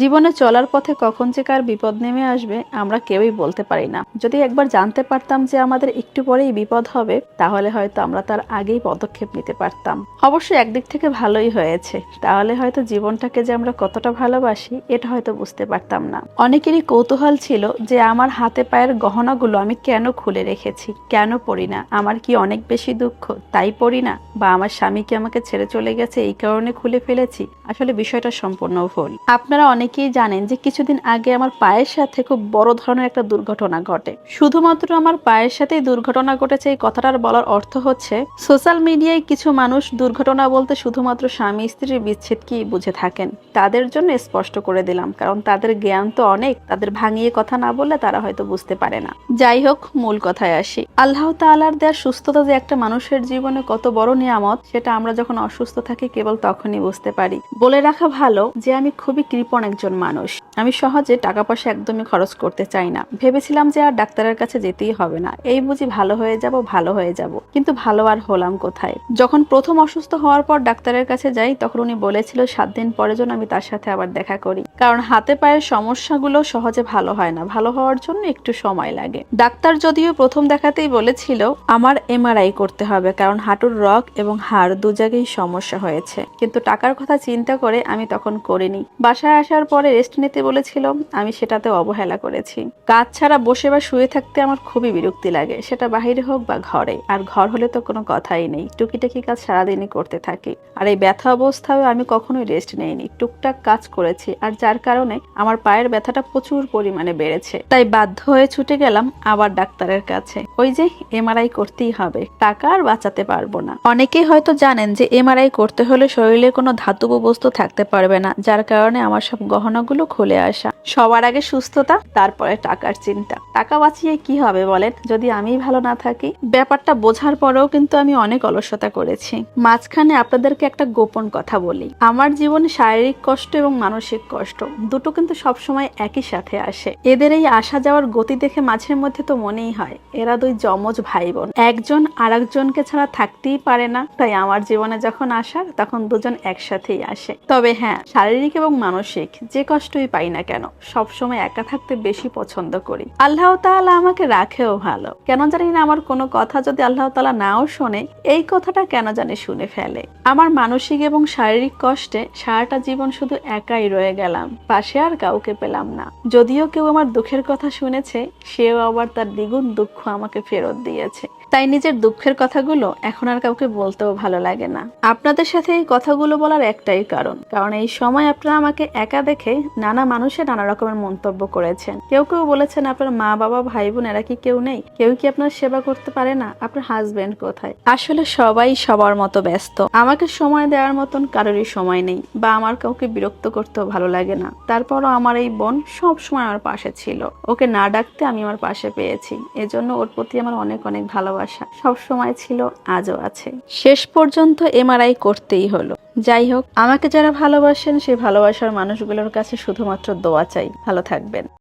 জীবনে চলার পথে কখন যে কার বিপদ নেমে আসবে, আমরা কেউই বলতে পারি না। যদি একবার জানতে পারতাম যে আমাদের একটু পরেই বিপদ হবে, তাহলে হয়তো আমরা তার আগেই পদক্ষেপ নিতে পারতাম। অবশ্যই একদিক থেকে ভালোই হয়েছে। তাহলে হয়তো জীবনটাকে যে আমরা কতটা ভালোবাসি, এটা হয়তো বুঝতে পারতাম না। অনেকেরই কৌতূহল ছিল যে আমার হাতে পায়ের গহনাগুলো আমি কেন খুলে রেখেছি, কেন পড়ি না? আমার কি অনেক বেশি দুঃখ, তাই পড়ি না? বা আমার স্বামী কি আমাকে ছেড়ে চলে গেছে এই কারণে খুলে ফেলেছি? আসলে বিষয়টা সম্পূর্ণ ভুল। আপনারা অনেকেই জানেন যে কিছুদিন আগে আমার পায়ের সাথে খুব বড় ধরনের একটা দুর্ঘটনা ঘটে। শুধুমাত্র আমার পায়ের সাথেই দুর্ঘটনা ঘটেছে এই কথাটার বলার অর্থ হচ্ছে, সোশ্যাল মিডিয়ায় কিছু মানুষ দুর্ঘটনা বলতে শুধুমাত্র স্বামী স্ত্রীর বিচ্ছেদকেই বুঝে থাকেন। তাদের জন্য স্পষ্ট করে দিলাম, কারণ তাদের জ্ঞান তো অনেক, তাদের ভাঙিয়ে কথা না বললে তারা হয়তো বুঝতে পারে না। যাই হোক, মূল কথায় আসি। আল্লাহ তাআলার দেওয়া সুস্থতা যে একটা মানুষের জীবনে কত বড় নিয়ামত, সেটা আমরা যখন অসুস্থ থাকি কেবল তখনই বুঝতে পারি। বলে রাখা ভালো যে আমি খুবই কৃপণ একজন মানুষ। আমি সহজে টাকা পয়সা একদমই খরচ করতে চাই না। ভেবেছিলাম যে আর ডাক্তারের কাছে যেতেই হবে না। এই বুঝি ভালো হয়ে যাব, ভালো হয়ে যাব। কিন্তু ভালো আর হলাম কোথায়? যখন প্রথম অসুস্থ হওয়ার পর ডাক্তারের কাছে যাই, তখন উনি বলেছিল সাত দিন পরে যেন আমি তার সাথে আবার দেখা করি। কারণ হাতে পায়ের সমস্যাগুলো সহজে ভালো হয় না। ভালো হওয়ার জন্য একটু সময় লাগে। ডাক্তার যদিও প্রথম দেখাতেই বলেছিল, আমার এমআরআই করতে হবে, কারণ হাঁটুর রক এবং হাড় দু জায়গায় সমস্যা হয়েছে। কিন্তু টাকার কথা চিন্তা করে আমি তখন করিনি। বাসায় আসার পরে রেস্ট নিতে বলেছিল, আমি সেটাতে অবহেলা করেছি। কাজ ছাড়া বসে বা শুয়ে থাকতে আমার খুবই বিরক্তি লাগে, সেটা বাহিরে হোক বা ঘরে, আর ঘর হলে তো কোনো কথাই নেই, টুকিটাকি কাজ সারাদিনই করতে থাকি। আর এই ব্যথা অবস্থায় আমি কখনোই রেস্ট নেইনি, টুকটাক কাজ করেছি, আর যার কারণে আমার পায়ের ব্যথাটা প্রচুর পরিমাণে বেড়েছে। তাই বাধ্য হয়ে ছুটে গেলাম আবার ডাক্তারের কাছে। ওই যে এমআরআই করতেই হবে, টাকা আর বাঁচাতে পারব না। অনেকেই হয়তো জানেন যে এমআরআই করতে হলে শরীরে কোনো ধাতব বস্তু থাকতে পারবে না, যার কারণে আমার সব গহনাগুলো খুলে আসা সবার আগে সুস্থতা, তারপরে টাকার চিন্তা। টাকা বাঁচিয়ে কি হবে বলেন? যদি আমি ভালো না থাকি? ব্যাপারটা বোঝার পরেও কিন্তু আমি অনেক অলসতা করেছি। মাঝখানে আপনাদেরকে একটা গোপন কথা বলি। আমার জীবনে শারীরিক কষ্ট এবং মানসিক কষ্ট দুটো কিন্তু সবসময় একই সাথে আসে। এদের এই আসা যাওয়ার গতি দেখে মাঝের মধ্যে তো মনেই হয়, এরা দুই জমজ ভাই বোন একজন আরেকজনকে ছাড়া থাকতেই পারে না। তাই আমার জীবনে যখন আসার তখন দুজন একসাথেই আসে। তবে হ্যাঁ শারীরিক এবং মানসিক যে কষ্টই পাই না কেন সবসময় একা থাকতে বেশি পছন্দ করি। আল্লাহ তাআলা আমাকে রাখেও ভালো। কেন জানি না আমার কোনো কথা যদি আল্লাহ তাআলা নাও শোনে, এই কথাটা কেন জানি শুনে ফেলে। আমার মানসিক এবং শারীরিক কষ্টে সারাটা জীবন শুধু একাই রয়ে গেলাম। পাশে আর কাউকে পেলাম না। যদিও কেউ আমার দুঃখের কথা শুনেছে, সেও আবার তার দ্বিগুণ দুঃখ আমাকে ফেরত দিয়েছে। তাই নিজের দুঃখের কথাগুলো এখন আর কাউকে বলতেও ভালো লাগে না। আপনাদের সাথে এই কথাগুলো বলার একটাই কারণ কারণ এই সময় আপনারা আমাকে একা দেখে নানা মানুষে নানা রকমের মন্তব্য করেছেন। কেউ কেউ বলেছেন, আপনার মা, বাবা ভাই বোন এরা কি কেউ নেই? কেউ কি আপনার সেবা করতে পারে না? আপনার হাজবেন্ড কোথায়? আসলে সবাই সবার মতো ব্যস্ত। আমাকে সময় দেওয়ার মতন কারোরই সময় নেই, বা আমার কাউকে বিরক্ত করতেও ভালো লাগে না। তারপরও আমার এই বোন সব সময় আমার পাশে ছিল। ওকে না ডাকতে আমি আমার পাশে পেয়েছি। এজন্য ওর প্রতি আমার অনেক অনেক ভালোবাসা। সব সময় ছিল, আজও আছে। শেষ পর্যন্ত এমআরআই করতেই হলো। যাই হোক, আমাকে যারা ভালোবাসেন সেই ভালোবাসার মানুষগুলোর কাছে শুধুমাত্র দোয়া চাই। ভালো থাকবেন।